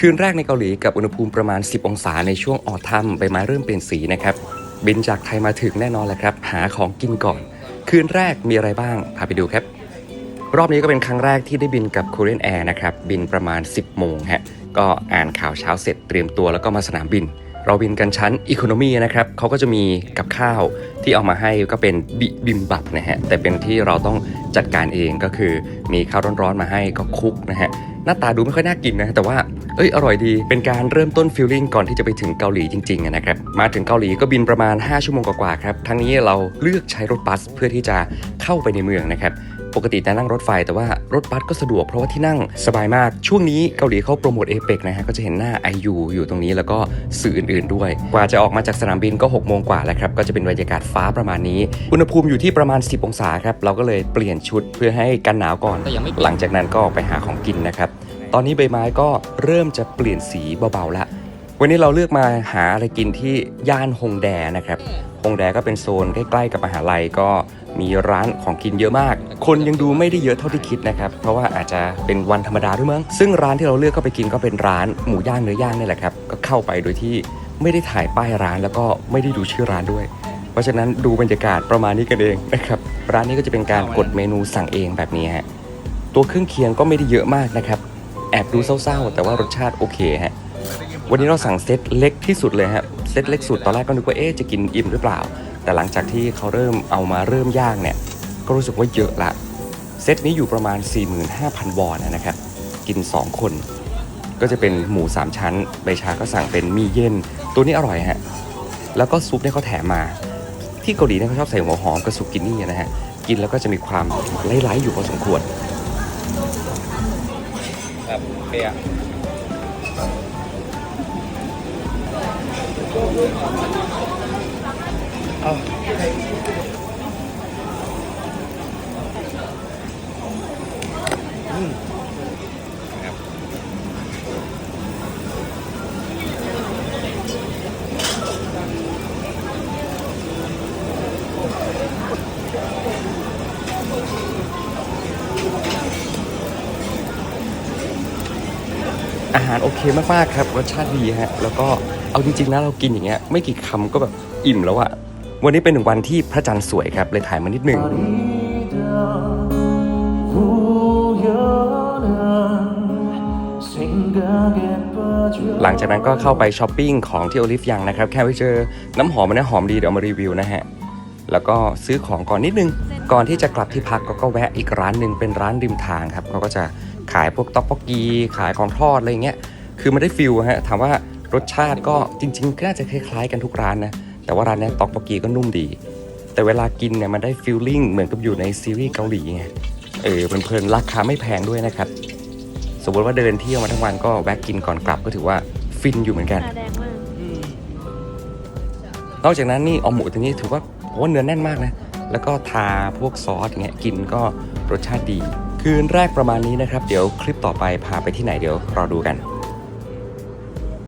คืนแรกในเกาหลีกับอุณหภูมิประมาณ 10 องศาในช่วงออทัมใบไม้เริ่มเปลี่ยนสีนะครับ บินจากไทยมาถึงแน่นอนแหละครับ หาของกินก่อน คืนแรกมีอะไรบ้าง พาไปดูครับ รอบนี้ก็เป็นครั้งแรกที่ได้บินกับ Korean Air นะครับ บินประมาณ 10 โมงฮะ ก็อ่านข่าวเช้าเสร็จเตรียมตัวแล้วก็มาสนามบิน เราบินกันชั้นอีโคโนมีนะครับเขาก็จะมีกับข้าวที่เอามาให้ก็เป็นบิบิมบับนะฮะ แต่เป็นที่เราต้องจัดการเองก็คือมีข้าวร้อนๆมาให้ก็คลุกนะฮะ หน้าตาดูไม่ค่อยน่ากินนะ แต่ว่าเอ้ยอร่อยดี เป็นการเริ่มต้นฟิลลิ่งก่อนที่จะไปถึงเกาหลีจริงๆนะครับ มาถึงเกาหลีก็บินประมาณ 5 ชั่วโมงกว่าๆครับ ทั้งนี้เราเลือกใช้รถบัสเพื่อที่จะเข้าไปในเมืองนะครับ ปกติจะนั่งรถไฟ แต่ว่ารถบัสก็สะดวกเพราะว่าที่นั่งสบายมาก ช่วงนี้เกาหลีเขาโปรโมทเอเปกนะฮะ ก็จะเห็นหน้า IU อยู่ตรงนี้แล้วก็สื่ออื่นๆด้วย กว่าจะออกมาจากสนามบินก็6โมงกว่าแล้วครับ ก็จะเป็นบรรยากาศฟ้าประมาณนี้ อุณหภูมิอยู่ที่ประมาณ 10 องศาครับ เราก็เลยเปลี่ยนชุดเพื่อให้กันหนาวก่อนแต่ยังไม่เปลี่ยนหลังจากนั้นก็ออกไปหาของกินนะครับ ตอนนี้ใบไม้ก็เริ่มจะเปลี่ยนสีเบาๆละ วันนี้เราเลือกมาหาอะไรกินที่ย่านฮงแดนะครับฮ งแดก็เป็นโซนใกล้ๆกับมหาลัยก็มีร้านของกินเยอะมาก คนยังดูไม่ได้เยอะเท่าที่คิดนะครับ เพราะว่าอาจจะเป็นวันธรรมดาด้วยมั้ง ซึ่งร้านที่เราเลือกก็ไปกินก็เป็นร้านหมูย่างเนื้อย่างนี่แหละครับ ก็เข้าไปโดยที่ไม่ได้ถ่ายป้ายร้านแล้วก็ไม่ได้ดูชื่อร้านด้วย เพราะฉะนั้นดูบรรยากาศประมาณนี้กันเองนะครับ ร้านนี้ก็จะเป็นการกดเมนูสั่งเองแบบนี้ฮะ ตัวเครื่องเคียงก็ไม่ได้เยอะมากนะครับ แอบดูเศร้าๆ แต่ว่ารสชาติโอเคฮะ วันนี้เราสั่งเซตเล็กที่สุดเลยฮะเซตเล็กสุดตอนแรกก็นึกว่าเอ๊จะกินอิ่มหรือเปล่า แต่หลังจากที่เขาเริ่มเอามาเริ่มย่างเนี่ยก็รู้สึกว่าเยอะละเซตนี้อยู่ประมาณ 45,000 วอนนะครับกิน 2 คน ก็จะเป็นหมู 3 ชั้น ใบชาก็สั่งเป็นมีเย็น ตัวนี้อร่อยฮะแล้วก็ซุปเนี่ยเขาแถมมา ที่เกาหลีเนี่ยเขาชอบใส่หัวหอมกับสุกินี่นะฮะกินแล้วก็จะมีความไล่ๆอยู่พอสมควรแบบเปีย Ah. อาหารโอเคมากๆครับรสชาติดีฮะแล้วก็เอาจริงๆนะเรากินอย่างเงี้ยไม่กี่คำก็แบบอิ่มแล้วอะวันนี้เป็นหนึ่งวันที่พระจันทร์สวยครับเลยถ่ายมานิดนึงหลังจากนั้นก็เข้าไปช้อปปิ้งของที่โอลิฟยังนะครับ แค่ไปเจอน้ำหอมมันนะหอมดีเดี๋ยวมารีวิวนะฮะ แล้วก็ซื้อของก่อนนิดนึง ก่อนที่จะกลับที่พักก็ก็แวะอีกร้านหนึ่งเป็นร้านริมทางครับเขาก็จะ ขายพวกต๊อกโกกีขายของทอดอะไรอย่างเงี้ยคือมันได้ฟิลฮะถามว่ารสชาติก็จริงๆก็น่าจะคล้ายๆกันทุกร้านนะแต่ว่าร้านเนี้ยต๊อกโกกีก็นุ่มดี แต่เวลากินเนี่ยมันได้ฟิลลิ่งเหมือนกับอยู่ในซีรีส์เกาหลีไงเออเพลินๆราคาไม่แพงด้วยนะครับสมมติว่าเดินเที่ยวมาทั้งวันก็แวะกินก่อนกลับก็ถือว่าฟินอยู่เหมือนกันตาแดงมากนอกจากนั้นนี่เอาหมูตัวนี้ถือว่าโหเนื้อแน่นมากนะ แล้วก็ทาพวกซอสอย่างเงี้ยกินก็รสชาติดี คืนแรกประมาณนี้นะครับ เดี๋ยวคลิปต่อไปพาไปที่ไหนเดี๋ยวรอดูกัน